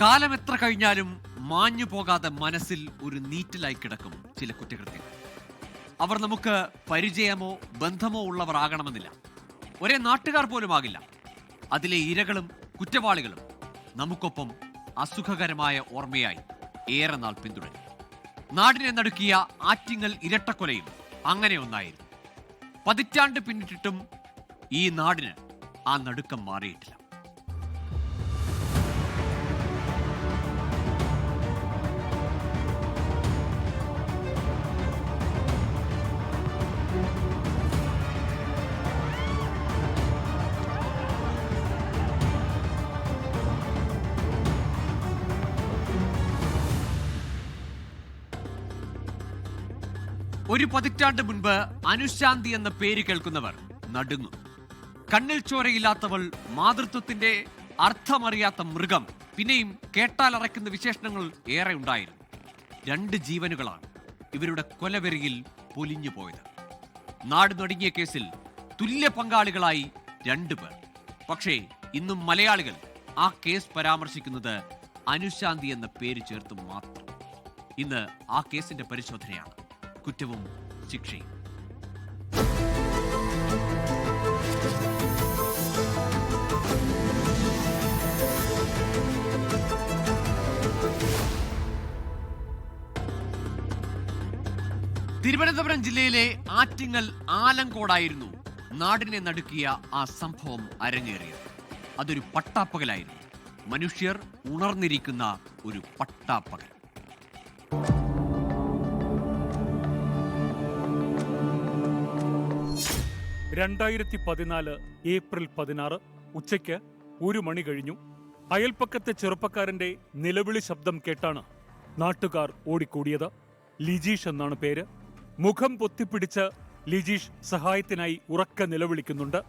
കാലം എത്ര കഴിഞ്ഞാലും മാഞ്ഞു പോകാതെ മനസ്സിൽ ഒരു നീറ്റലായി കിടക്കും ചില കുറ്റകൃത്യങ്ങൾ. അവർ നമുക്ക് പരിചയമോ ബന്ധമോ ഉള്ളവർ ആകണമെന്നില്ല. ഒരേ നാട്ടുകാർ പോലും ആകില്ല. അതിലെ ഇരകളും കുറ്റവാളികളും നമുക്കൊപ്പം അസുഖകരമായ ഓർമ്മയായി ഏറെ നാൾ പിന്തുടരും. നാടിനെ നടുക്കിയ ആറ്റിങ്ങൽ ഇരട്ടക്കൊലയും അങ്ങനെ ഒന്നായിരുന്നു. പതിറ്റാണ്ട് പിന്നിട്ടിട്ടും ഈ നാടിന് ആ നടുക്കം മാറിയിട്ടില്ല. ഒരു പതിറ്റാണ്ട് മുൻപ് അനുശാന്തി എന്ന പേര് കേൾക്കുന്നവർ നടുങ്ങും. കണ്ണിൽ ചോരയില്ലാത്തവൾ മാതൃത്വത്തിന്റെ അർത്ഥമറിയാത്ത മൃഗം പിന്നെയും കേട്ടാൽ അറയ്ക്കുന്ന വിശേഷണങ്ങൾ ഏറെ ഉണ്ടായിരുന്നു. രണ്ട് ജീവനുകളാണ് ഇവരുടെ കൊലവെറിയിൽ പൊലിഞ്ഞു പോയത്. നാട് നടുങ്ങിയ കേസിൽ തുല്യ പങ്കാളികളായി രണ്ടുപേർ പക്ഷേ ഇന്നും മലയാളികൾ ആ കേസ് പരാമർശിക്കുന്നത് അനുശാന്തി എന്ന പേര് ചേർത്ത് മാത്രം. ഇന്ന് ആ കേസിന്റെ പരിശോധനയാണ്. കുറ്റവും ശിക്ഷയും. തിരുവനന്തപുരം ജില്ലയിലെ ആറ്റിങ്ങൽ ആലങ്കോടായിരുന്നു നാടിനെ നടുക്കിയ ആ സംഭവം അരങ്ങേറിയത്. അതൊരു പട്ടാപ്പകലായിരുന്നു. മനുഷ്യർ ഉണർന്നിരിക്കുന്ന ഒരു പട്ടാപ്പകൽ. രണ്ടായിരത്തി പതിനാല് ഏപ്രിൽ പതിനാറ് ഉച്ചയ്ക്ക് ഒരു മണി കഴിഞ്ഞു. അയൽപ്പക്കത്തെ ചെറുപ്പക്കാരന്റെ നിലവിളി ശബ്ദം കേട്ടാണ് നാട്ടുകാർ ഓടിക്കൂടിയത്. ലിജീഷ് എന്നാണ് പേര്. മുഖം പൊത്തിപ്പിടിച്ച് ലിജീഷ് സഹായത്തിനായി ഉറക്ക നിലവിളിക്കുന്നുണ്ട്.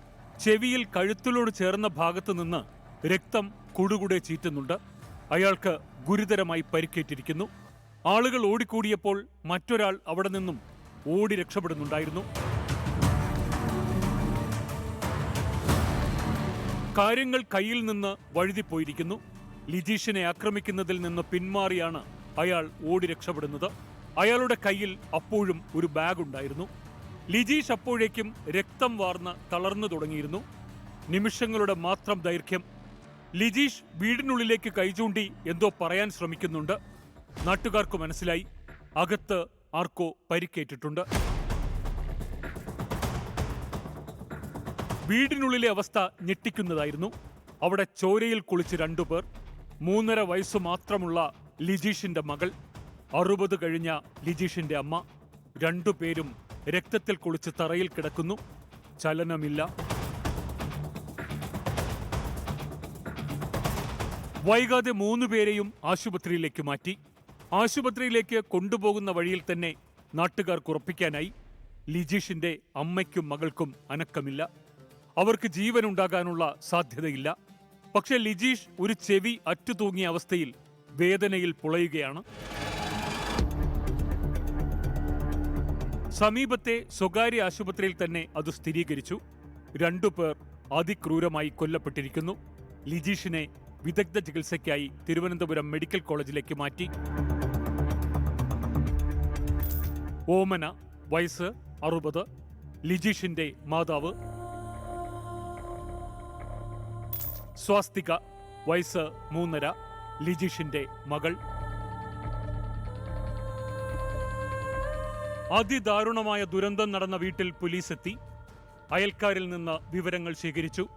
ചെവിയിൽ കഴുത്തിലോട് ചേർന്ന ഭാഗത്തു നിന്ന് രക്തം കുടുകുടെ ചീറ്റുന്നുണ്ട്. അയാൾക്ക് ഗുരുതരമായി പരിക്കേറ്റിരിക്കുന്നു. ആളുകൾ ഓടിക്കൂടിയപ്പോൾ മറ്റൊരാൾ അവിടെ നിന്നും ഓടി രക്ഷപ്പെടുന്നുണ്ടായിരുന്നു. കാര്യങ്ങൾ കയ്യിൽ നിന്ന് വഴുതിപ്പോയിരിക്കുന്നു. ലിജീഷിനെ ആക്രമിക്കുന്നതിൽ നിന്ന് പിന്മാറിയാണ് അയാൾ ഓടി രക്ഷപ്പെടുന്നത്. അയാളുടെ കയ്യിൽ അപ്പോഴും ഒരു ബാഗ് ഉണ്ടായിരുന്നു. ലിജീഷ് അപ്പോഴേക്കും രക്തം വാർന്ന് തളർന്നു തുടങ്ങിയിരുന്നു. നിമിഷങ്ങളുടെ മാത്രം ദൈർഘ്യം. ലിജീഷ് വീടിനുള്ളിലേക്ക് കൈചൂണ്ടി എന്തോ പറയാൻ ശ്രമിക്കുന്നുണ്ട്. നാട്ടുകാർക്ക് മനസ്സിലായി. അകത്ത് ആർക്കോ പരിക്കേറ്റിട്ടുണ്ട്. വീടിനുള്ളിലെ അവസ്ഥ ഞെട്ടിക്കുന്നതായിരുന്നു. അവിടെ ചോരയിൽ കുളിച്ച് രണ്ടുപേർ മൂന്നര വയസ്സ് മാത്രമുള്ള ലിജീഷിന്റെ മകൾ അറുപത് കഴിഞ്ഞ ലിജീഷിന്റെ അമ്മ രണ്ടുപേരും രക്തത്തിൽ കുളിച്ച് തറയിൽ കിടക്കുന്നു. ചലനമില്ല. വൈകാതെ മൂന്നുപേരെയും ആശുപത്രിയിലേക്ക് മാറ്റി. ആശുപത്രിയിലേക്ക് കൊണ്ടുപോകുന്ന വഴിയിൽ തന്നെ നാട്ടുകാർക്ക് ഉറപ്പിക്കാനായി ലിജീഷിന്റെ അമ്മയ്ക്കും മകൾക്കും അനക്കമില്ല. അവർക്ക് ജീവൻ ഉണ്ടാകാനുള്ള സാധ്യതയില്ല. പക്ഷെ ലിജീഷ് ഒരു ചെവി അറ്റുതൂങ്ങിയ അവസ്ഥയിൽ വേദനയിൽ പുളയുകയാണ്. സമീപത്തെ സ്വകാര്യ ആശുപത്രിയിൽ തന്നെ അത് സ്ഥിരീകരിച്ചു. രണ്ടുപേർ അതിക്രൂരമായി കൊല്ലപ്പെട്ടിരിക്കുന്നു. ലിജീഷിനെ വിദഗ്ധ ചികിത്സയ്ക്കായി തിരുവനന്തപുരം മെഡിക്കൽ കോളേജിലേക്ക് മാറ്റി. ഓമന വയസ്സ് അറുപത്. ലിജീഷിന്റെ മാതാവ് സ്വാസ്തിക വയസ്സ് മൂന്നര ലിജിഷിന്റെ മകൾ. അതിദാരുണമായ ദുരന്തം നടന്ന വീട്ടിൽ പോലീസ് എത്തി അയൽക്കാരിൽ നിന്ന് വിവരങ്ങൾ ശേഖരിച്ചു.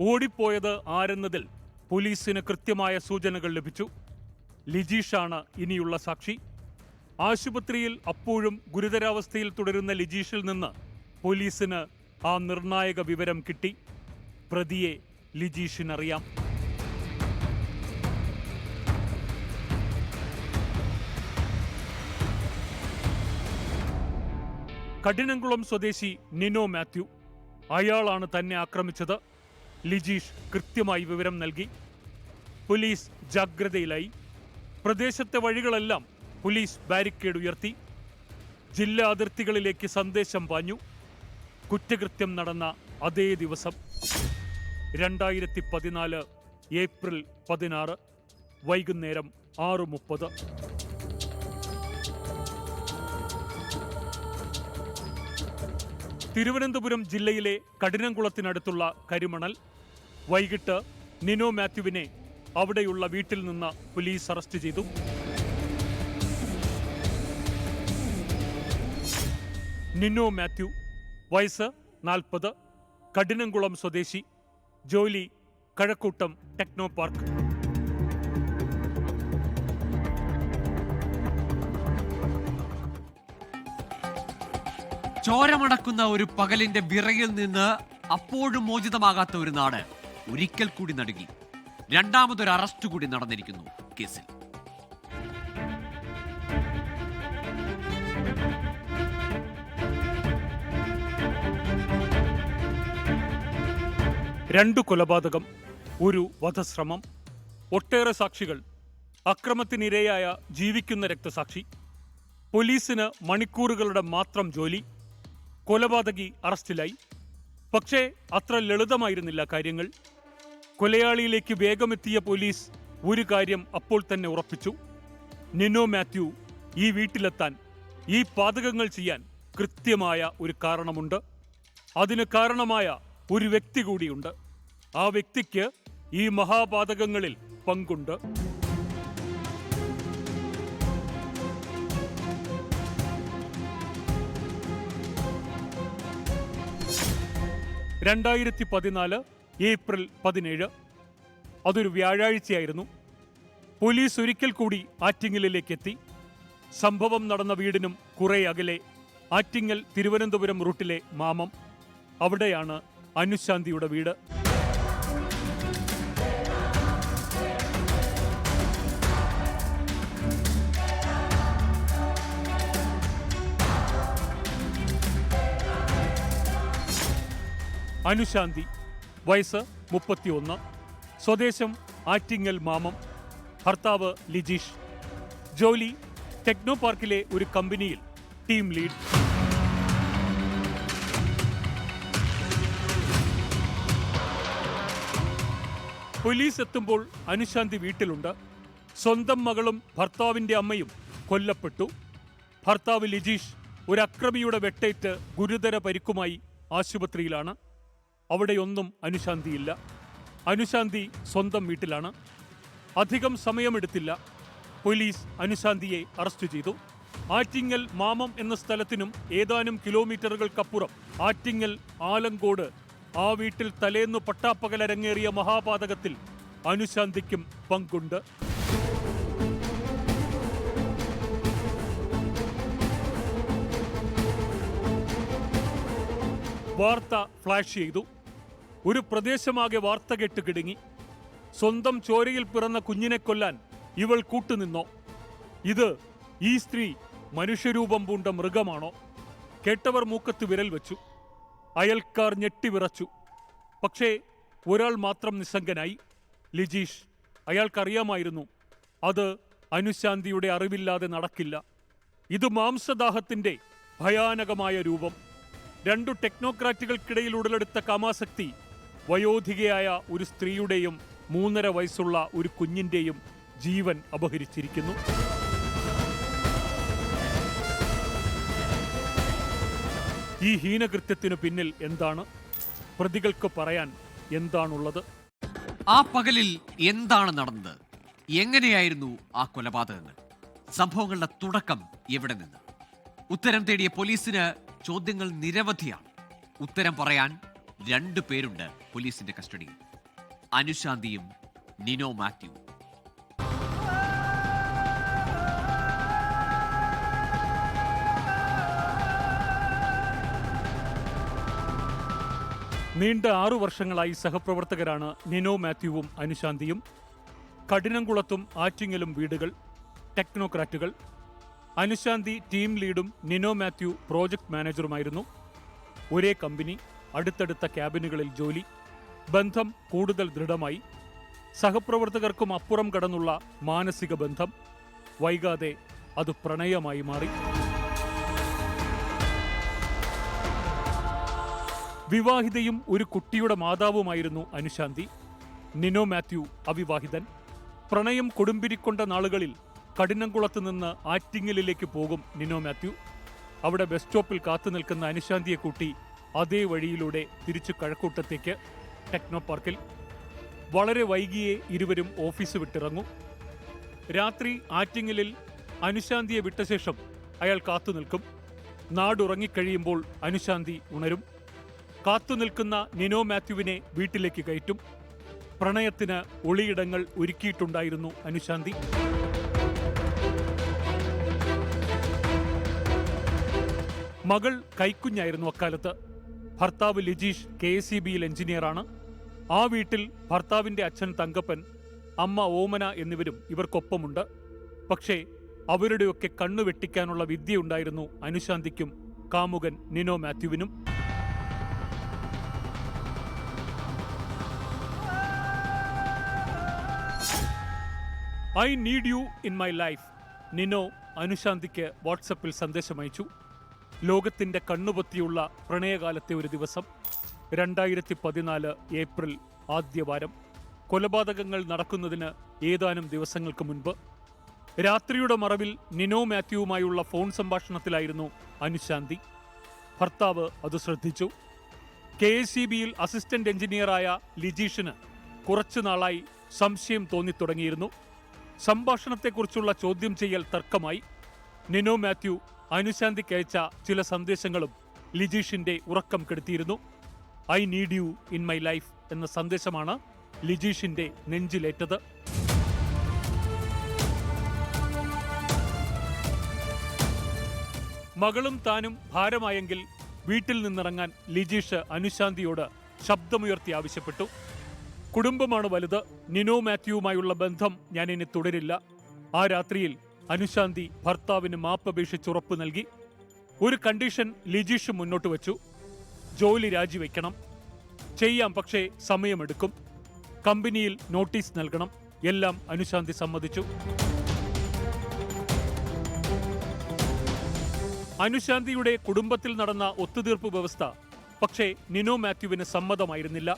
ഓടിപ്പോയത് ആരെന്നതിൽ പോലീസിന് കൃത്യമായ സൂചനകൾ ലഭിച്ചു. ലിജീഷാണ് ഇനിയുള്ള സാക്ഷി. ആശുപത്രിയിൽ അപ്പോഴും ഗുരുതരാവസ്ഥയിൽ തുടരുന്ന ലിജീഷിൽ നിന്ന് പോലീസിന് ആ നിർണായക വിവരം കിട്ടി. പ്രതിയെ ലിജീഷിനറിയാം കഠിനംകുളം സ്വദേശി നിനോ മാത്യു. അയാളാണ് തന്നെ ആക്രമിച്ചത്. ലിജീഷ് കൃത്യമായി വിവരം നൽകി. പോലീസ് ജാഗ്രതയിലായി. പ്രദേശത്തെ വഴികളെല്ലാം പോലീസ് ബാരിക്കേഡ് ഉയർത്തി. ജില്ലാ അതിർത്തികളിലേക്ക് സന്ദേശം പാഞ്ഞു. കുറ്റകൃത്യം നടന്ന അതേ ദിവസം. രണ്ടായിരത്തി പതിനാല് ഏപ്രിൽ പതിനാറ് വൈകുന്നേരം ആറ് മുപ്പത് തിരുവനന്തപുരം ജില്ലയിലെ കഠിനംകുളത്തിനടുത്തുള്ള കരിമണൽ വൈകിട്ട് നിനോ മാത്യുവിനെ അവിടെയുള്ള വീട്ടിൽ നിന്ന് പോലീസ് അറസ്റ്റ് ചെയ്തു. നിനോ മാത്യു വയസ്സ് നാൽപ്പത് കഠിനംകുളം സ്വദേശി ജോലി കഴക്കൂട്ടം ടെക്നോ പാർക്ക് ചോരമടക്കുന്ന ഒരു പകലിന്റെ വിറയിൽ നിന്ന് അപ്പോഴും മോചിതമാകാത്ത ഒരു നാട് ഒരിക്കൽ കൂടി നടുങ്ങി. രണ്ടാമതൊരു അറസ്റ്റ് കൂടി നടന്നിരിക്കുന്നു കേസിൽ. രണ്ടു കൊലപാതകം ഒരു വധശ്രമം ഒട്ടേറെ സാക്ഷികൾ അക്രമത്തിനിരയായ ജീവിക്കുന്ന രക്തസാക്ഷി പോലീസിന് മണിക്കൂറുകളുടെ മാത്രം ജോലി കൊലപാതകി അറസ്റ്റിലായി. പക്ഷേ അത്ര ലളിതമായിരുന്നില്ല കാര്യങ്ങൾ. കൊലയാളിയിലേക്ക് വേഗമെത്തിയ പോലീസ് ഒരു കാര്യം അപ്പോൾ തന്നെ ഉറപ്പിച്ചു. നിനോ മാത്യു ഈ വീട്ടിലെത്താൻ ഈ പാതകങ്ങൾ ചെയ്യാൻ കൃത്യമായ ഒരു കാരണമുണ്ട്. അതിന് കാരണമായ ഒരു വ്യക്തി കൂടിയുണ്ട്. ആ വ്യക്തിക്ക് ഈ മഹാപാതകങ്ങളിൽ പങ്കുണ്ട്. രണ്ടായിരത്തി പതിനാല് ഏപ്രിൽ പതിനേഴ്. അതൊരു വ്യാഴാഴ്ചയായിരുന്നു. പോലീസ് ഒരിക്കൽ കൂടി ആറ്റിങ്ങലിലേക്ക് എത്തി സംഭവം നടന്ന വീടിനും കുറെ അകലെ ആറ്റിങ്ങൽ തിരുവനന്തപുരം റൂട്ടിലെ മാമം. അവിടെയാണ് അനുശാന്തിയുടെ വീട്. അനുശാന്തി വയസ്സ് മുപ്പത്തിയൊന്ന്. സ്വദേശം ആറ്റിങ്ങൽ മാമം. ഭർത്താവ് ലിജീഷ്. ജോലി ടെക്നോ പാർക്കിലെ ഒരു കമ്പനിയിൽ ടീം ലീഡ്. പോലീസ് എത്തുമ്പോൾ അനുശാന്തി വീട്ടിലുണ്ട്. സ്വന്തം മകളും ഭർത്താവിന്റെ അമ്മയും കൊല്ലപ്പെട്ടു. ഭർത്താവ് ലിജീഷ് ഒരു അക്രമിയുടെ വെട്ടേറ്റ് ഗുരുതര പരിക്കുമായി ആശുപത്രിയിലാണ്. അവിടെയൊന്നും അനുശാന്തിയില്ല. അനുശാന്തി സ്വന്തം വീട്ടിലാണ്. അധികം സമയമെടുത്തില്ല. പോലീസ് അനുശാന്തിയെ അറസ്റ്റ് ചെയ്തു. ആറ്റിങ്ങൽ മാമം എന്ന സ്ഥലത്തിനും ഏതാനും കിലോമീറ്ററുകൾക്കപ്പുറം ആറ്റിങ്ങൽ ആലങ്കോട് ആ വീട്ടിൽ തലേന്ന് പട്ടാപ്പകലരങ്ങേറിയ മഹാപാതകത്തിൽ അനുശാന്തിക്കും പങ്കുണ്ട്. വാർത്ത ഫ്ലാഷ് ചെയ്തു. ഒരു പ്രദേശമാകെ വാർത്ത കെട്ട് കിടുങ്ങി. സ്വന്തം ചോരയിൽ പിറന്ന കുഞ്ഞിനെ കൊല്ലാൻ ഇവൾ കൂട്ടുനിന്നോ? ഇത് ഈ സ്ത്രീ മനുഷ്യരൂപം പൂണ്ട മൃഗമാണോ? കേട്ടവർ മൂക്കത്ത് വിരൽ വെച്ചു. അയൽക്കാർ ഞെട്ടിവിറച്ചു പക്ഷേ ഒരാൾ മാത്രം നിസ്സംഗനായി. ലിജീഷ് അയാൾക്കറിയാമായിരുന്നു അത് അനുശാന്തിയുടെ അറിവില്ലാതെ നടക്കില്ല. ഇത് മാംസദാഹത്തിന്റെ ഭയാനകമായ രൂപം. രണ്ടു ടെക്നോക്രാറ്റുകൾക്കിടയിൽ ഉടലെടുത്ത കാമാസക്തി വയോധികയായ ഒരു സ്ത്രീയുടെയും മൂന്നര വയസ്സുള്ള ഒരു കുഞ്ഞിന്റെയും ജീവൻ അപഹരിച്ചിരിക്കുന്നു. ഈ ഹീനകൃത്യത്തിനു പിന്നിൽ എന്താണ്? പ്രതികൾക്ക് പറയാൻ എന്താണുള്ളത്? ആ പകലിൽ എന്താണ് നടന്നത്? എങ്ങനെയായിരുന്നു ആ കൊലപാതകങ്ങൾ? സംഭവങ്ങളുടെ തുടക്കം എവിടെ നിന്ന്? ഉത്തരം തേടിയ പോലീസിന് ചോദ്യങ്ങൾ നിരവധിയാണ്. ഉത്തരം പറയാൻ രണ്ടു പേരുണ്ട് പോലീസിന്റെ കസ്റ്റഡിയിൽ. അനുശാന്തിയും നിനോ മാത്യു. നീണ്ട ആറു വർഷങ്ങളായി സഹപ്രവർത്തകരാണ് നിനോ മാത്യുവും അനുശാന്തിയും. കഠിനംകുളത്തും ആറ്റിങ്ങലും വീടുകൾ ടെക്നോക്രാറ്റുകൾ. അനുശാന്തി ടീം ലീഡും നിനോ മാത്യു പ്രോജക്ട് മാനേജറുമായിരുന്നു. ഒരേ കമ്പനി അടുത്തടുത്ത ക്യാബിനുകളിൽ ജോലി ബന്ധം കൂടുതൽ ദൃഢമായി സഹപ്രവർത്തകർക്കും അപ്പുറം കടന്നുള്ള മാനസിക ബന്ധം വൈകാതെ അത് പ്രണയമായി മാറി. വിവാഹിതയും ഒരു കുട്ടിയുടെ മാതാവുമായിരുന്നു അനുശാന്തി. നിനോ മാത്യു അവിവാഹിതൻ. പ്രണയം കൊടുമ്പിരിക്കൊണ്ട നാളുകളിൽ കഠിനംകുളത്ത് നിന്ന് ആറ്റിങ്ങലിലേക്ക് പോകും നിനോ മാത്യു. അവിടെ ബസ് സ്റ്റോപ്പിൽ കാത്തു നിൽക്കുന്ന അനുശാന്തിയെ കൂട്ടി അതേ വഴിയിലൂടെ തിരിച്ചു കഴക്കൂട്ടത്തേക്ക് ടെക്നോ പാർക്കിൽ വളരെ വൈകിയെ ഇരുവരും ഓഫീസ് വിട്ടിറങ്ങും. രാത്രി ആറ്റിങ്ങലിൽ അനുശാന്തിയെ വിട്ട ശേഷം അയാൾ കാത്തു നിൽക്കും. നാടുറങ്ങിക്കഴിയുമ്പോൾ അനുശാന്തി ഉണരും. കാത്തു നിൽക്കുന്ന നിനോ മാത്യുവിനെ വീട്ടിലേക്ക് കയറ്റും. പ്രണയത്തിന് ഒളിയിടങ്ങൾ ഒരുക്കിയിട്ടുണ്ടായിരുന്നു അനുശാന്തി. മകൾ കൈക്കുഞ്ഞായിരുന്നു അക്കാലത്ത്. ഭർത്താവ് ലിജീഷ് കെ എസ് സി ബിയിൽ എഞ്ചിനീയറാണ്. ആ വീട്ടിൽ ഭർത്താവിന്റെ അച്ഛൻ തങ്കപ്പൻ അമ്മ ഓമന എന്നിവരും ഇവർക്കൊപ്പമുണ്ട്. പക്ഷേ അവരുടെയൊക്കെ കണ്ണു വെട്ടിക്കാനുള്ള വിദ്യയുണ്ടായിരുന്നു അനുശാന്തിക്കും കാമുകൻ Nino മാത്യുവിനും. I need you in my life Nino അനുശാന്തിക്ക് വാട്സപ്പിൽ സന്ദേശമയച്ചു. ലോകത്തിന്റെ കണ്ണുപൊത്തിയുള്ള പ്രണയകാലത്തെ ഒരു ദിവസം. രണ്ടായിരത്തി പതിനാല് ഏപ്രിൽ ആദ്യവാരം കൊലപാതകങ്ങൾ നടക്കുന്നതിന് ഏതാനും ദിവസങ്ങൾക്ക് മുൻപ്. രാത്രിയുടെ മറവിൽ നിനോ മാത്യുവുമായുള്ള ഫോൺ സംഭാഷണത്തിലായിരുന്നു അനുശാന്തി. ഭർത്താവ് അത് ശ്രദ്ധിച്ചു. കെ എസ് സി ബിയിൽ അസിസ്റ്റന്റ് എഞ്ചിനീയറായ ലിജീഷിന് കുറച്ചു നാളായി സംശയം തോന്നിത്തുടങ്ങിയിരുന്നു. സംഭാഷണത്തെക്കുറിച്ചുള്ള ചോദ്യം ചെയ്യൽ തർക്കമായി. നിനോ മാത്യു അനുശാന്തിക്ക് അയച്ച ചില സന്ദേശങ്ങളും ലിജീഷിന്റെ ഉറക്കം കെടുത്തിയിരുന്നു. I need you in my life എന്ന സന്ദേശമാണ് ലിജീഷിന്റെ നെഞ്ചിലേറ്റത്. മകളും താനും ഭാരമായെങ്കിൽ വീട്ടിൽ നിന്നിറങ്ങാൻ ലിജീഷ് അനുശാന്തിയോട് ശബ്ദമുയർത്തി ആവശ്യപ്പെട്ടു. കുടുംബമാണ് വലുത്. നിനോ മാത്യുവുമായുള്ള ബന്ധം ഞാൻ ഇനി തുടരില്ല. ആ രാത്രിയിൽ അനുശാന്തി ഭർത്താവിന് മാപ്പപേക്ഷിച്ച് ഉറപ്പ് നൽകി. ഒരു കണ്ടീഷൻ ലിജീഷ് മുന്നോട്ട് വച്ചു. ജോലി രാജിവെക്കണം. ചെയ്യാം പക്ഷേ സമയമെടുക്കും. കമ്പനിയിൽ നോട്ടീസ് നൽകണം. എല്ലാം അനുശാന്തി സമ്മതിച്ചു. അനുശാന്തിയുടെ കുടുംബത്തിൽ നടന്ന ഒത്തുതീർപ്പ് വ്യവസ്ഥ പക്ഷേ നിനോ മാത്യുവിന് സമ്മതമായിരുന്നില്ല.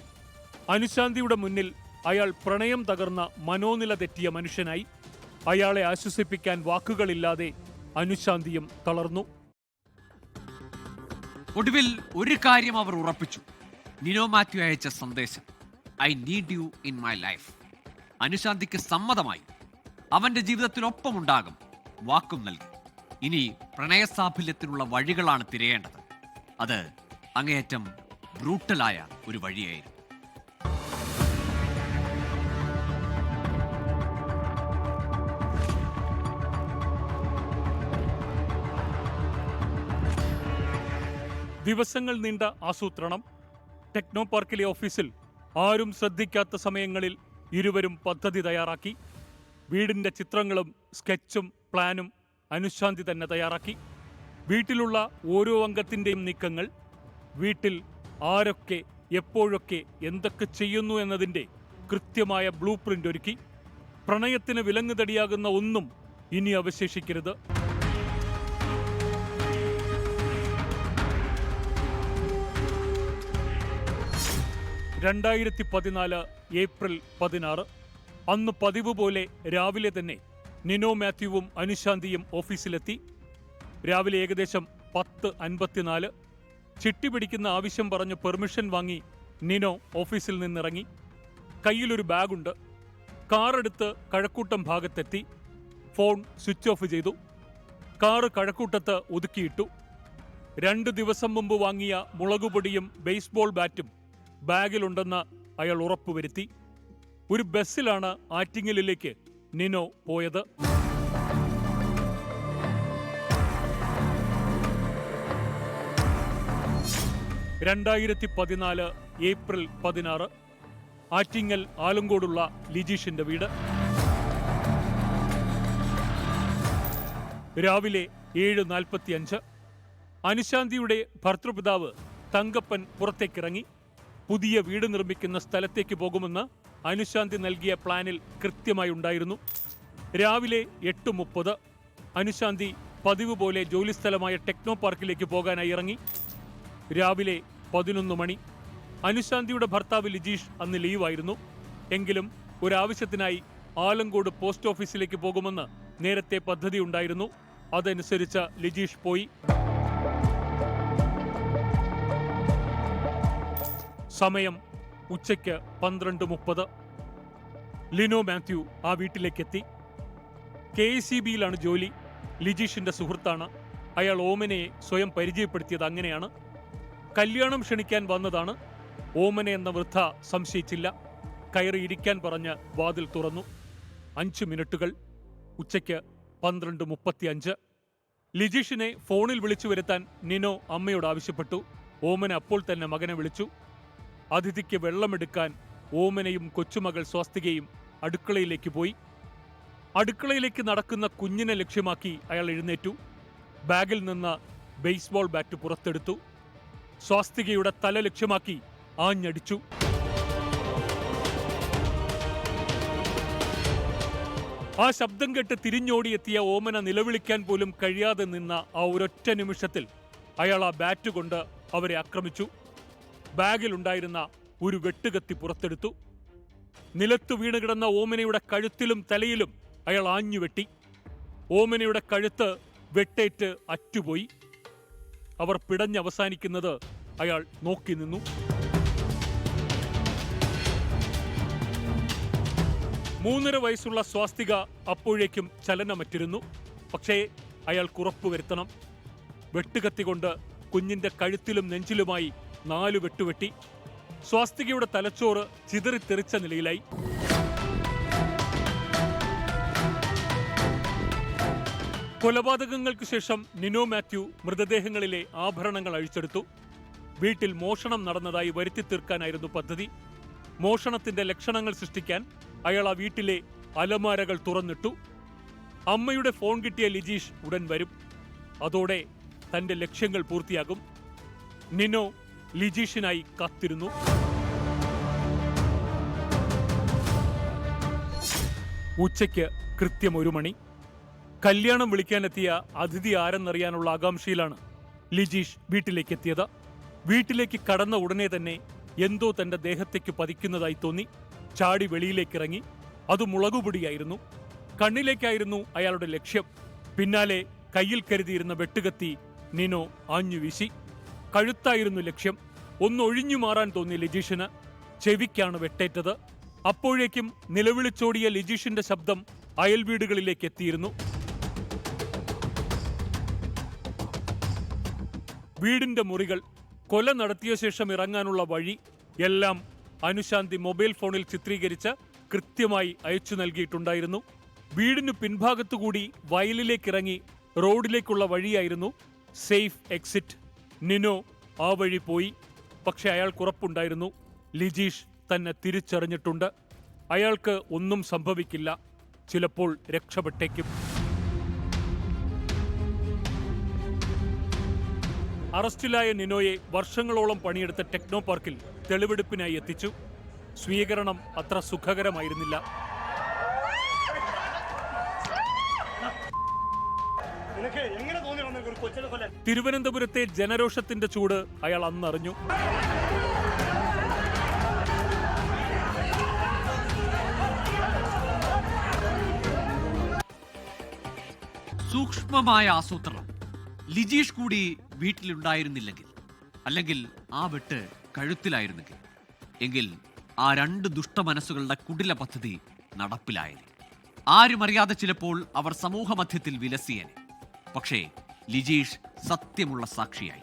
അനുശാന്തിയുടെ മുന്നിൽ അയാൾ പ്രണയം തകർന്ന മനോനില തെറ്റിയ മനുഷ്യനായി. അയാളെ ആശ്വസിപ്പിക്കാൻ വാക്കുകളില്ലാതെ അനുശാന്തിയും തളർന്നു. ഒടുവിൽ ഒരു കാര്യം അവർ ഉറപ്പിച്ചു. നിനോ മാത്യു അയച്ച സന്ദേശം I need you in my life. അനുശാന്തിക്ക് സമ്മതമായി. അവന്റെ ജീവിതത്തിനൊപ്പം ഉണ്ടാകും വാക്കും നൽകി. ഇനി പ്രണയസാഫല്യത്തിനുള്ള വഴികളാണ് തിരയേണ്ടത്. അത് അങ്ങേയറ്റം ബ്രൂട്ടലായ ഒരു വഴിയായിരുന്നു. ദിവസങ്ങൾ നീണ്ട ആസൂത്രണം. ടെക്നോ പാർക്കിലെ ഓഫീസിൽ ആരും ശ്രദ്ധിക്കാത്ത സമയങ്ങളിൽ ഇരുവരും പദ്ധതി തയ്യാറാക്കി. വീടിന്റെ ചിത്രങ്ങളും സ്കെച്ചും പ്ലാനും അനുശാന്തി തന്നെ തയ്യാറാക്കി. വീട്ടിലുള്ള ഓരോ അംഗത്തിന്റെയും നീക്കങ്ങൾ വീട്ടിൽ ആരൊക്കെ എപ്പോഴൊക്കെ എന്തൊക്കെ ചെയ്യുന്നു എന്നതിന്റെ കൃത്യമായ ബ്ലൂ പ്രിന്റ് ഒരുക്കി. പ്രണയത്തിന് വിലങ്ങുതടിയാകുന്ന ഒന്നും ഇനി അവശേഷിക്കരുത്. രണ്ടായിരത്തി പതിനാല് ഏപ്രിൽ പതിനാറ്. അന്ന് പതിവ് പോലെ രാവിലെ തന്നെ നിനോ മാത്യുവും അനുശാന്തിയും ഓഫീസിലെത്തി. രാവിലെ ഏകദേശം പത്ത് അൻപത്തിനാല്. ചിട്ടി പിടിക്കുന്ന ആവശ്യം പറഞ്ഞ് പെർമിഷൻ വാങ്ങി നിനോ ഓഫീസിൽ നിന്നിറങ്ങി. കയ്യിലൊരു ബാഗുണ്ട്. കാറെടുത്ത് കഴക്കൂട്ടം ഭാഗത്തെത്തി. ഫോൺ സ്വിച്ച് ഓഫ് ചെയ്തു. കാറ് കഴക്കൂട്ടത്ത് ഒതുക്കിയിട്ടു. രണ്ട് ദിവസം മുമ്പ് വാങ്ങിയ മുളകുപൊടിയും ബേസ്ബോൾ ബാറ്റും ബാഗിലുണ്ടെന്ന് അയാൾ ഉറപ്പുവരുത്തി. ഒരു ബസ്സിലാണ് ആറ്റിങ്ങലിലേക്ക് നിനോ പോയത്. രണ്ടായിരത്തി പതിനാല് ഏപ്രിൽ പതിനാറ് ആറ്റിങ്ങൽ ആലങ്കോടുള്ള ലിജീഷിന്റെ വീട്. രാവിലെ ഏഴ് നാൽപ്പത്തിയഞ്ച് അനുശാന്തിയുടെ ഭർത്തൃപിതാവ് തങ്കപ്പൻ പുറത്തേക്കിറങ്ങി. പുതിയ വീട് നിർമ്മിക്കുന്ന സ്ഥലത്തേക്ക് പോകുമെന്ന് അനുശാന്തി നൽകിയ പ്ലാനിൽ കൃത്യമായി ഉണ്ടായിരുന്നു. രാവിലെ എട്ട് മുപ്പത് അനുശാന്തി പതിവ് പോലെ ജോലിസ്ഥലമായ ടെക്നോ പാർക്കിലേക്ക് പോകാനായി ഇറങ്ങി. രാവിലെ പതിനൊന്ന് മണി അനുശാന്തിയുടെ ഭർത്താവ് ലിജീഷ് അന്ന് ലീവായിരുന്നു. എങ്കിലും ഒരാവശ്യത്തിനായി ആലങ്കോട് പോസ്റ്റ് ഓഫീസിലേക്ക് പോകുമെന്ന് നേരത്തെ പദ്ധതി ഉണ്ടായിരുന്നു. അതനുസരിച്ച് ലിജീഷ് പോയി. സമയം ഉച്ചയ്ക്ക് പന്ത്രണ്ട് മുപ്പത്. ലിനോ മാത്യു ആ വീട്ടിലേക്കെത്തി. കെ എസ് സി ബിയിലാണ് ജോലി. ലിജീഷിന്റെ സുഹൃത്താണ്. അയാൾ ഓമനയെ സ്വയം പരിചയപ്പെടുത്തിയത് അങ്ങനെയാണ്. കല്യാണം ക്ഷണിക്കാൻ വന്നതാണ്. ഓമന എന്ന വൃദ്ധ സംശയിച്ചില്ല. കയറി ഇരിക്കാൻ പറഞ്ഞ് വാതിൽ തുറന്നു. അഞ്ച് മിനിറ്റുകൾ. ഉച്ചയ്ക്ക് പന്ത്രണ്ട് മുപ്പത്തിയഞ്ച്. ലിജീഷിനെ ഫോണിൽ വിളിച്ചു വരുത്താൻ നിനോ അമ്മയോട് ആവശ്യപ്പെട്ടു. ഓമന അപ്പോൾ തന്നെ മകനെ വിളിച്ചു. അതിഥിക്ക് വെള്ളമെടുക്കാൻ ഓമനയും കൊച്ചുമകൾ സ്വാസ്തികയും അടുക്കളയിലേക്ക് പോയി. അടുക്കളയിലേക്ക് നടക്കുന്ന കുഞ്ഞിനെ ലക്ഷ്യമാക്കി അയാൾ എഴുന്നേറ്റു. ബാഗിൽ നിന്ന് ബേസ്ബോൾ ബാറ്റ് പുറത്തെടുത്തു. സ്വാസ്തികയുടെ തല ലക്ഷ്യമാക്കി ആഞ്ഞടിച്ചു. ആ ശബ്ദം കേട്ട് തിരിഞ്ഞോടിയെത്തിയ ഓമന നിലവിളിക്കാൻ പോലും കഴിയാതെ നിന്ന ആ ഒരൊറ്റ നിമിഷത്തിൽ അയാൾ ആ ബാറ്റ് കൊണ്ട് അവരെ ആക്രമിച്ചു. ബാഗിലുണ്ടായിരുന്ന ഒരു വെട്ടുകത്തി പുറത്തെടുത്തു. നിലത്തു വീണുകിടന്ന ഓമനയുടെ കഴുത്തിലും തലയിലും അയാൾ ആഞ്ഞുവെട്ടി. ഓമനയുടെ കഴുത്ത് വെട്ടേറ്റ് അറ്റുപോയി. അവർ പിടഞ്ഞവസാനിക്കുന്നത് അയാൾ നോക്കി നിന്നു. മൂന്നര വയസ്സുള്ള സ്വാസ്തിക അപ്പോഴേക്കും ചലനമറ്റിരുന്നു. പക്ഷേ അയാൾ ഉറപ്പുവരുത്തണം. വെട്ടുകത്തി കൊണ്ട് കുഞ്ഞിന്റെ കഴുത്തിലും നെഞ്ചിലുമായി നാലു വെട്ടുവെട്ടി സ്വാസ്തികയുടെ തലച്ചോറ് ചിതറിത്തെറിച്ച നിലയിലായി. കൊലപാതകങ്ങൾക്ക് ശേഷം നിനോ മാത്യു മൃതദേഹങ്ങളിലെ ആഭരണങ്ങൾ അഴിച്ചെടുത്തു. വീട്ടിൽ മോഷണം നടന്നതായി വരുത്തി തീർക്കാനായിരുന്നു പദ്ധതി. മോഷണത്തിന്റെ ലക്ഷണങ്ങൾ സൃഷ്ടിക്കാൻ അയാൾ ആ വീട്ടിലെ അലമാരകൾ തുറന്നിട്ടു. അമ്മയുടെ ഫോൺ കിട്ടിയ ലിജീഷ് ഉടൻ വരും. അതോടെ തന്റെ ലക്ഷ്യങ്ങൾ പൂർത്തിയാകും. നിനോ ലിജീഷിനായി കാത്തിരുന്നു. ഉച്ചയ്ക്ക് കൃത്യം ഒരു മണി. കല്യാണം വിളിക്കാനെത്തിയ അതിഥി ആരെന്നറിയാനുള്ള ആകാംക്ഷയിലാണ് ലിജീഷ് വീട്ടിലേക്ക് എത്തിയത് വീട്ടിലേക്ക് കടന്ന ഉടനെ തന്നെ എന്തോ തന്റെ ദേഹത്തേക്ക് പതിക്കുന്നതായി തോന്നി. ചാടി വെളിയിലേക്കിറങ്ങി. അത് മുളകുപൊടിയായിരുന്നു. കണ്ണിലേക്കായിരുന്നു അയാളുടെ ലക്ഷ്യം. പിന്നാലെ കയ്യിൽ കരുതിയിരുന്ന വെട്ടുകത്തി നിനോ ആഞ്ഞുവീശി കഴുത്തായിരുന്നു ലക്ഷ്യം. ഒന്നൊഴിഞ്ഞു മാറാൻ തോന്നി ലിജീഷിന്. ചെവിക്കാണ് വെട്ടേറ്റത്. അപ്പോഴേക്കും നിലവിളിച്ചോടിയ ലിജീഷിന്റെ ശബ്ദം അയൽ വീടുകളിലേക്ക് എത്തിയിരുന്നു. വീടിന്റെ മുറികൾ കൊല നടത്തിയ ശേഷം ഇറങ്ങാനുള്ള വഴി എല്ലാം അനുശാന്തി മൊബൈൽ ഫോണിൽ ചിത്രീകരിച്ച് കൃത്യമായി അയച്ചു നൽകിയിട്ടുണ്ടായിരുന്നു. വീടിനു പിൻഭാഗത്തുകൂടി വയലിലേക്കിറങ്ങി റോഡിലേക്കുള്ള വഴിയായിരുന്നു സേഫ് എക്സിറ്റ്. നിനോ ആ വഴി പോയി. പക്ഷെ അയാൾക്കുറപ്പുണ്ടായിരുന്നു ലിജീഷ് തന്നെ തിരിച്ചറിഞ്ഞിട്ടുണ്ട്. അയാൾക്ക് ഒന്നും സംഭവിക്കില്ല. ചിലപ്പോൾ രക്ഷപ്പെട്ടേക്കും. അറസ്റ്റിലായ നിനോയെ വർഷങ്ങളോളം പണിയെടുത്ത ടെക്നോ പാർക്കിൽ തെളിവെടുപ്പിനായി എത്തിച്ചു. സ്വീകരണം അത്ര സുഖകരമായിരുന്നില്ല. തിരുവനന്തപുരത്തെ ജനരോഷത്തിന്റെ ചൂട് അയാൾ അന്നറിഞ്ഞു. സൂക്ഷ്മമായ ആസൂത്രണം. ലിജീഷ് കൂടി വീട്ടിലുണ്ടായിരുന്നില്ലെങ്കിൽ അല്ലെങ്കിൽ ആ വെട്ട് കഴുത്തിലായിരുന്നെങ്കിൽ എങ്കിൽ ആ രണ്ട് ദുഷ്ടമനസ്സുകളുടെ കുടില പദ്ധതി നടപ്പിലായേനെ. ആരുമറിയാതെ ചിലപ്പോൾ അവർ സമൂഹമധ്യത്തിൽ വിലസിയേനെ. പക്ഷേ ലിജീഷ് സത്യമുള്ള സാക്ഷിയായി.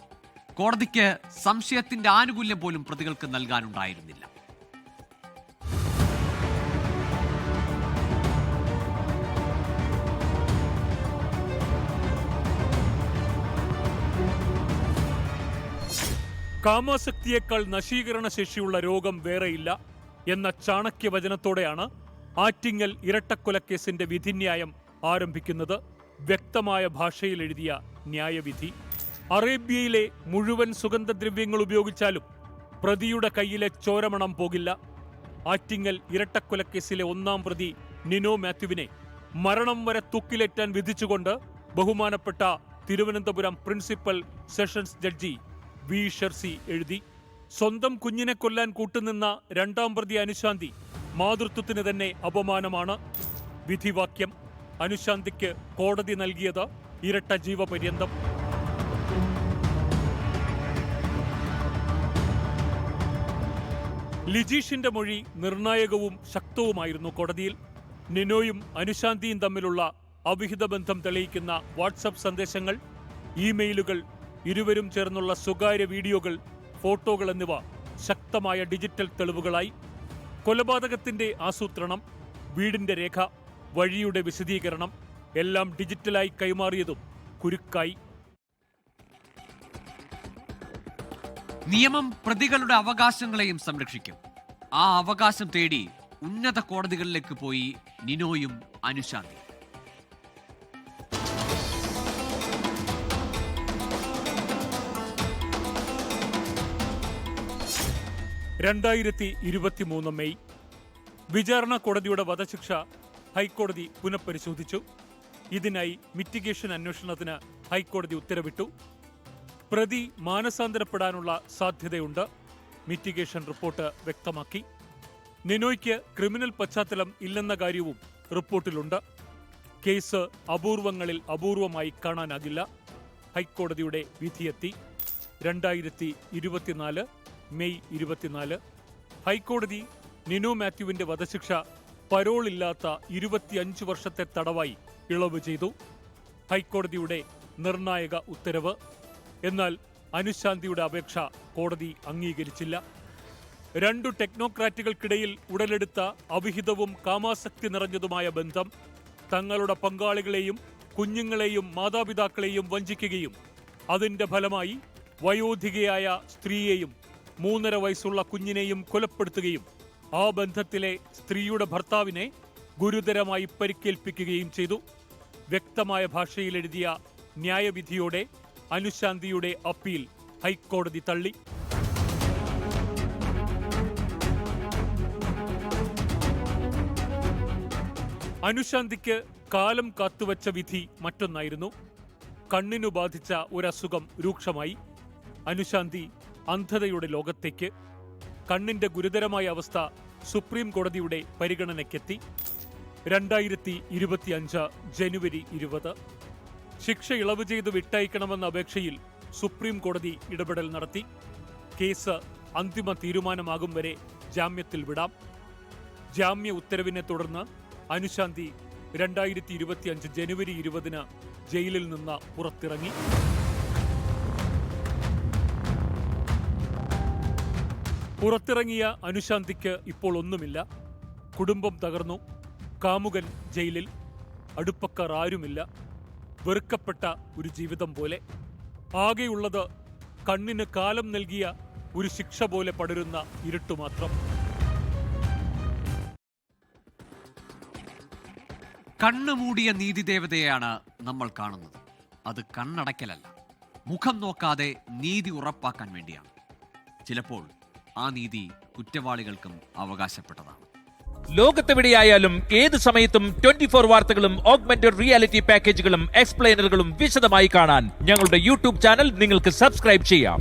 കോടതിക്ക് സംശയത്തിന്റെ ആനുകൂല്യം പോലും പ്രതികൾക്ക് നൽകാനുണ്ടായിരുന്നില്ല. കാമാസക്തിയേക്കാൾ നശീകരണ ശേഷിയുള്ള രോഗം വേറെയില്ല എന്ന ചാണക്യ ചാണക്യവചനത്തോടെയാണ് ആറ്റിങ്ങൽ ഇരട്ടക്കൊലക്കേസിന്റെ വിധിന്യായം ആരംഭിക്കുന്നത്. വ്യക്തമായ ഭാഷയിൽ എഴുതിയ ന്യായവിധി അറേബ്യയിലെ മുഴുവൻ സുഗന്ധദ്രവ്യങ്ങൾ ഉപയോഗിച്ചാലും പ്രതിയുടെ കയ്യിലെ ചോരമണം പോകില്ല. ആറ്റിങ്ങൽ ഇരട്ടക്കൊലക്കേസിലെ ഒന്നാം പ്രതി നിനോ മാത്യുവിനെ മരണം വരെ തൂക്കിലേറ്റാൻ വിധിച്ചുകൊണ്ട് ബഹുമാനപ്പെട്ട Thiruvananthapuram principal sessions judge V. Shersi എഴുതി സ്വന്തം കുഞ്ഞിനെ കൊല്ലാൻ കൂട്ടുനിന്ന രണ്ടാം പ്രതി അനുശാന്തി മാതൃത്വത്തിന് തന്നെ അപമാനമാണ് വിധിവാക്യം. അനുശാന്തിക്ക് കോടതി നൽകിയത് ഇരട്ട ജീവപര്യന്തം. ലിജീഷിന്റെ മൊഴി നിർണായകവും ശക്തവുമായിരുന്നു കോടതിയിൽ. നിനോയും അനുശാന്തിയും തമ്മിലുള്ള അവിഹിത ബന്ധം തെളിയിക്കുന്ന വാട്സപ്പ് സന്ദേശങ്ങൾ ഇമെയിലുകൾ ഇരുവരും ചേർന്നുള്ള സ്വകാര്യ വീഡിയോകൾ ഫോട്ടോകൾ എന്നിവ ശക്തമായ ഡിജിറ്റൽ തെളിവുകളായി. കൊലപാതകത്തിന്റെ ആസൂത്രണം വീടിന്റെ രേഖ വഴിയുടെ വിശദീകരണം എല്ലാം ഡിജിറ്റലായി കൈമാറിയതും കുരുക്കായി. നിയമം പ്രതികളുടെ അവകാശങ്ങളെയും സംരക്ഷിക്കും. ആ അവകാശം തേടി ഉന്നത കോടതികളിലേക്ക് പോയി നിനോയും അനുശാന്തി. രണ്ടായിരത്തി ഇരുപത്തിമൂന്ന് മെയ്. വിചാരണ കോടതിയുടെ വധശിക്ഷ ഹൈക്കോടതി പുനഃപരിശോധിച്ചു. ഇതിനായി മിറ്റിഗേഷൻ അന്വേഷണത്തിന് ഹൈക്കോടതി ഉത്തരവിട്ടു. പ്രതി മാനസാന്തരപ്പെടാനുള്ള സാധ്യതയുണ്ട് മിറ്റിഗേഷൻ റിപ്പോർട്ട് വ്യക്തമാക്കി. നിനോയ്ക്ക് ക്രിമിനൽ പശ്ചാത്തലം ഇല്ലെന്ന കാര്യവും റിപ്പോർട്ടിലുണ്ട്. കേസ് അപൂർവങ്ങളിൽ അപൂർവമായി കാണാനാകില്ല. ഹൈക്കോടതിയുടെ വിധിയെത്തി. രണ്ടായിരത്തി ഇരുപത്തിനാല് മെയ് ഇരുപത്തിനാല്. ഹൈക്കോടതി നിനു മാത്യുവിന്റെ വധശിക്ഷ പരോളില്ലാത്ത ഇരുപത്തിയഞ്ച് വർഷത്തെ തടവായി ഇളവ് ചെയ്തു. ഹൈക്കോടതിയുടെ നിർണായക ഉത്തരവ്. എന്നാൽ അനുശാന്തിയുടെ അപേക്ഷ കോടതി അംഗീകരിച്ചില്ല. രണ്ടു ടെക്നോക്രാറ്റുകൾക്കിടയിൽ ഉടലെടുത്ത അവിഹിതവും കാമാസക്തി നിറഞ്ഞതുമായ ബന്ധം തങ്ങളുടെ പങ്കാളികളെയും കുഞ്ഞുങ്ങളെയും മാതാപിതാക്കളെയും വഞ്ചിക്കുകയും അതിന്റെ ഫലമായി വയോധികയായ സ്ത്രീയെയും മൂന്നര വയസ്സുള്ള കുഞ്ഞിനെയും കൊലപ്പെടുത്തുകയും ആ ബന്ധത്തിലെ സ്ത്രീയുടെ ഭർത്താവിനെ ഗുരുതരമായി പരിക്കേൽപ്പിക്കുകയും ചെയ്തു. വ്യക്തമായ ഭാഷയിൽ എഴുതിയ ന്യായവിധിയോടെ അനുശാന്തിയുടെ അപ്പീൽ ഹൈക്കോടതി തള്ളി. അനുശാന്തിക്ക് കാലം കാത്തുവച്ച വിധി മറ്റൊന്നായിരുന്നു. കണ്ണിനു ബാധിച്ച ഒരസുഖം രൂക്ഷമായി. അനുശാന്തി അന്ധതയുടെ ലോകത്തേക്ക് കണ്ണിന്റെ ഗുരുതരമായ അവസ്ഥ സുപ്രീം കോടതിയുടെ പരിഗണനയ്ക്കെത്തി. രണ്ടായിരത്തി ഇരുപത്തിയഞ്ച് ജനുവരി ഇരുപത്. ശിക്ഷ ഇളവ് ചെയ്ത് വിട്ടയക്കണമെന്ന അപേക്ഷയിൽ സുപ്രീം കോടതി ഇടപെടൽ നടത്തി. കേസ് അന്തിമ തീരുമാനമാകും വരെ ജാമ്യത്തിൽ വിടാം. ജാമ്യ ഉത്തരവിനെ തുടർന്ന് അനുശാന്തി രണ്ടായിരത്തി ഇരുപത്തിയഞ്ച് ജനുവരി ഇരുപതിന് ജയിലിൽ നിന്ന് പുറത്തിറങ്ങി. പുറത്തിറങ്ങിയ അനുശാന്തിക്ക് ഇപ്പോൾ ഒന്നുമില്ല. കുടുംബം തകർന്നു. കാമുകൻ ജയിലിൽ. അടുപ്പക്കാർ ആരുമില്ല. വെറുക്കപ്പെട്ട ഒരു ജീവിതം പോലെ. ആകെയുള്ളത് കണ്ണിന് കാലം നൽകിയ ഒരു ശിക്ഷ പോലെ പടരുന്ന ഇരുട്ടു മാത്രം. കണ്ണുമൂടിയ നീതിദേവതയാണ് നമ്മൾ കാണുന്നത്. അത് കണ്ണടയ്ക്കലല്ല. മുഖം നോക്കാതെ നീതി ഉറപ്പാക്കാൻ വേണ്ടിയാണ്. ചിലപ്പോൾ ആ നീതി കുറ്റവാളികൾക്കും അവകാശപ്പെട്ടതാണ്. ലോകത്തെവിടെയായാലും ഏത് സമയത്തും ട്വന്റി ഫോർ വാർത്തകളും ഓഗ്മെന്റഡ് റിയാലിറ്റി പാക്കേജുകളും എക്സ്പ്ലെയിനറുകളും വിശദമായി കാണാൻ ഞങ്ങളുടെ യൂട്യൂബ് ചാനൽ നിങ്ങൾക്ക് സബ്സ്ക്രൈബ് ചെയ്യാം.